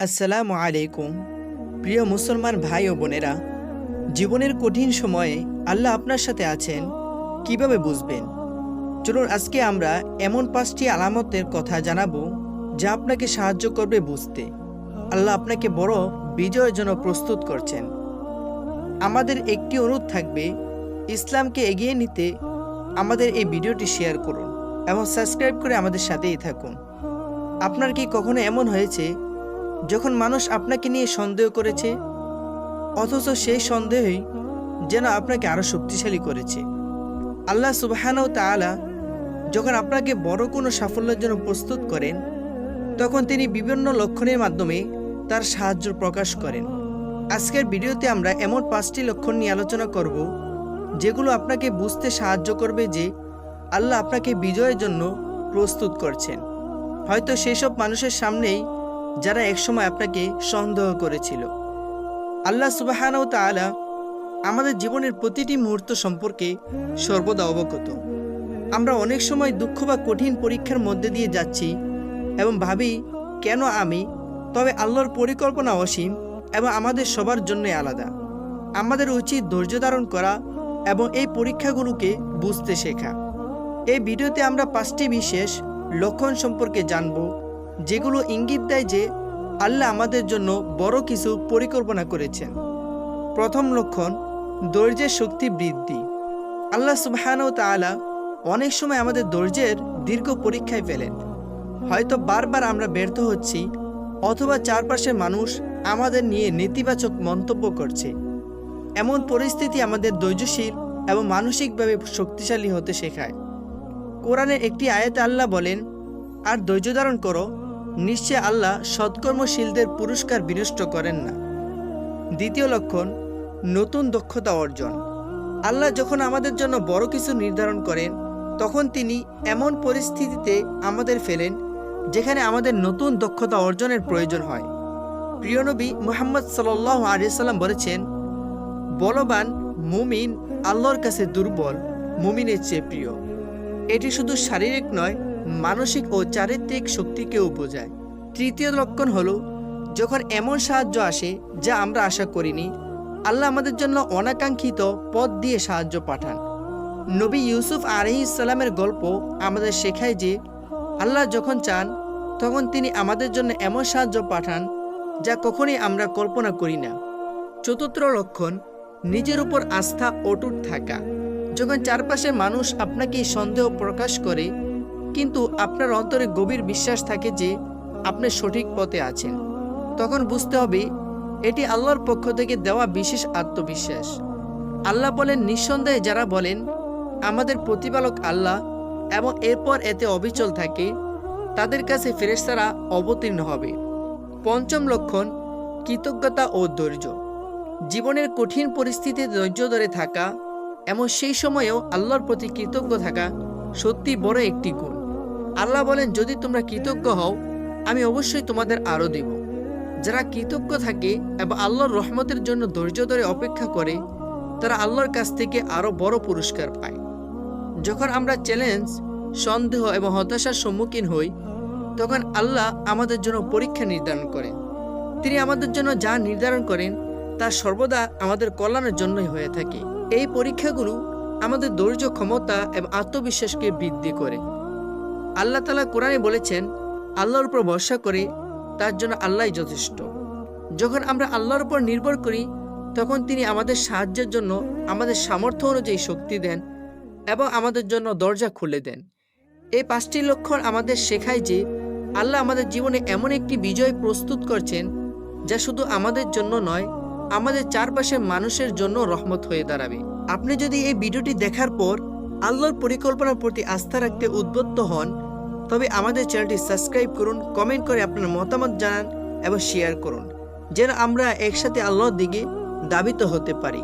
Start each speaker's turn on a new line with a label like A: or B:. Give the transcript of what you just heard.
A: আসসালামু আলাইকুম। প্রিয় মুসলমান ভাই ও বোনেরা, জীবনের কঠিন সময়ে আল্লাহ আপনার সাথে আছেন, কীভাবে বুঝবেন? চলুন আজকে আমরা এমন পাঁচটি আলামতের কথা জানাব যা আপনাকে সাহায্য করবে বুঝতে। আল্লাহ আপনাকে বড় বিজয়ের জন্য প্রস্তুত করছেন। আমাদের একটি অনুরোধ থাকবে, ইসলামকে এগিয়ে নিতে আমাদের এই ভিডিওটি শেয়ার করুন এবং সাবস্ক্রাইব করে আমাদের সাথেই থাকুন। আপনার কি কখনো এমন হয়েছে যখন মানুষ আপনাকে নিয়ে সন্দেহ করেছে, অথচ সেই সন্দেহই যেন আপনাকে আরও শক্তিশালী করেছে। আল্লাহ সুবাহানাও তাআলা যখন আপনাকে বড় কোনো সাফল্যের জন্য প্রস্তুত করেন, তখন তিনি বিভিন্ন লক্ষণের মাধ্যমে তার সাহায্য প্রকাশ করেন। আজকের ভিডিওতে আমরা এমন পাঁচটি লক্ষণ নিয়ে আলোচনা করব, যেগুলো আপনাকে বুঝতে সাহায্য করবে যে আল্লাহ আপনাকে বিজয়ের জন্য প্রস্তুত করছেন। হয়তো সেসব মানুষের সামনেই যারা একসময় আপনাকে সন্দেহ করেছিল। আল্লাহ সুবাহানাও তাআলা আমাদের জীবনের প্রতিটি মুহূর্ত সম্পর্কে সর্বদা অবগত। আমরা অনেক সময় দুঃখ বা কঠিন পরীক্ষার মধ্যে দিয়ে যাচ্ছি এবং ভাবি, কেন আমি? তবে আল্লাহর পরিকল্পনা অসীম এবং আমাদের সবার জন্যই আলাদা। আমাদের উচিত ধৈর্য ধারণ করা এবং এই পরীক্ষাগুলোকে বুঝতে শেখা। এই ভিডিওতে আমরা পাঁচটি বিশেষ লক্ষণ সম্পর্কে জানব। যেগুলো ইঙ্গিত দেয় যে আল্লাহ আমাদের জন্য বড় কিছু পরিকল্পনা করেছেন। প্রথম লক্ষণ ধৈর্যের শক্তি বৃদ্ধি। আল্লাহ সুবহানাহু তাআলা অনেক সময় আমাদের ধৈর্যের দীর্ঘ পরীক্ষায় ফেলেন। হয়তো বারবার আমরা ব্যর্থ হচ্ছি অথবা চারপাশের মানুষ আমাদের নিয়ে নেতিবাচক মন্তব্য করছে। এমন পরিস্থিতি আমাদের ধৈর্যশীল এবং মানসিকভাবে শক্তিশালী হতে শেখায়। কোরআনের একটি আয়াতে আল্লাহ বলেন, আর ধৈর্য ধারণ করো নিশ্চয় আল্লাহ সৎকর্মশীলদের পুরস্কার বিনষ্ট করেন না। দ্বিতীয় লক্ষণ, নতুন দক্ষতা অর্জন। আল্লাহ যখন আমাদের জন্য বড় কিছু নির্ধারণ করেন, তখন তিনি এমন পরিস্থিতিতে আমাদের ফেলেন, যেখানে আমাদের নতুন দক্ষতা অর্জনের প্রয়োজন হয়। প্রিয় নবী মুহাম্মদ সাল্লাহ আলিয়াল্লাম বলেছেন, বলবান মুমিন আল্লাহর কাছে দুর্বল, মুমিনের চেয়ে প্রিয়। এটি শুধু শারীরিক নয় মানসিক ও চারিত্রিক শক্তিকেও বোঝায়। তৃতীয় লক্ষণ হলো, যখন এমন সাহায্য আসে যা আমরা আশা করিনি, আল্লাহ আমাদের জন্য অনাকাঙ্ক্ষিত পথ দিয়ে সাহায্য পাঠান। নবী ইউসুফ আলহি ইসলামের গল্প আমাদের শেখায় যে, আল্লাহ যখন চান, তখন তিনি আমাদের জন্য এমন সাহায্য পাঠান যা কখনই আমরা কল্পনা করি না। চতুর্থ লক্ষণ, নিজের উপর আস্থা অটুট থাকা। যখন চারপাশের মানুষ আপনাকে সন্দেহ প্রকাশ করে কিন্তু আপনার অন্তরে গভীর বিশ্বাস থাকে যে আপনি সঠিক পথে আছেন। তখন বুঝতে হবে, এটি আল্লাহর পক্ষ থেকে দেওয়া বিশেষ আত্মবিশ্বাস। আল্লাহ বলেন, নিঃসন্দেহে যারা বলেন, আমাদের প্রতিপালক আল্লাহ এবং এরপর এতে অবিচল থাকে, তাদের কাছে ফেরেশতারা অবতীর্ণ হবে। পঞ্চম লক্ষণ, কৃতজ্ঞতা ও ধৈর্য। জীবনের কঠিন পরিস্থিতিতে ধৈর্য ধরে থাকা এমন সেই সময়েও আল্লাহর প্রতি কৃতজ্ঞ থাকা সত্যি বড় একটি গুণ। আল্লাহ বলেন, যদি তোমরা কৃতজ্ঞ হও, আমি অবশ্যই তোমাদের আরও দেব। যারা কৃতজ্ঞ থাকে এবং আল্লাহর রহমতের জন্য ধৈর্য ধরে অপেক্ষা করে, তারা আল্লাহর কাছ থেকে আরও বড় পুরস্কার পায়। যখন আমরা চ্যালেঞ্জ, সন্দেহ এবং হতাশার সম্মুখীন হই, তখন আল্লাহ আমাদের জন্য পরীক্ষা নির্ধারণ করেন। তিনি আমাদের জন্য যা নির্ধারণ করেন, তা সর্বদা আমাদের কল্যাণের জন্যই হয়ে থাকে। এই পরীক্ষাগুলো আমাদের ধৈর্য, ক্ষমতা এবং আত্মবিশ্বাসকে বৃদ্ধি করে। আল্লাহ তালা কোরআনে বলেছেন, আল্লাহর উপর ভরসা করে, তার জন্য আল্লাহ যথেষ্ট। যখন আমরা আল্লাহর উপর নির্ভর করি, তখন তিনি আমাদের সাহায্যের জন্য, আমাদের সামর্থ্য অনুযায়ী শক্তি দেন এবং আমাদের জন্য দরজা খুলে দেন। এই পাঁচটি লক্ষণ আমাদের শেখায় যে, আল্লাহ আমাদের জীবনে এমন একটি বিজয় প্রস্তুত করছেন, যা শুধু আমাদের জন্য নয়, আমাদের চারপাশের মানুষের জন্য রহমত হয়ে দাঁড়াবে। আপনি যদি এই ভিডিওটি দেখার পর আল্লাহর পরিকল্পনার প্রতি আস্থা রাখতে উদ্বুদ্ধ হন তবে আমাদের চ্যানেলটি সাবস্ক্রাইব করুন, কমেন্ট করে আপনার মতামত জানান এবং শেয়ার করুন, যেন আমরা একসাথে আল্লাহর দিকে দাবিত হতে পারি।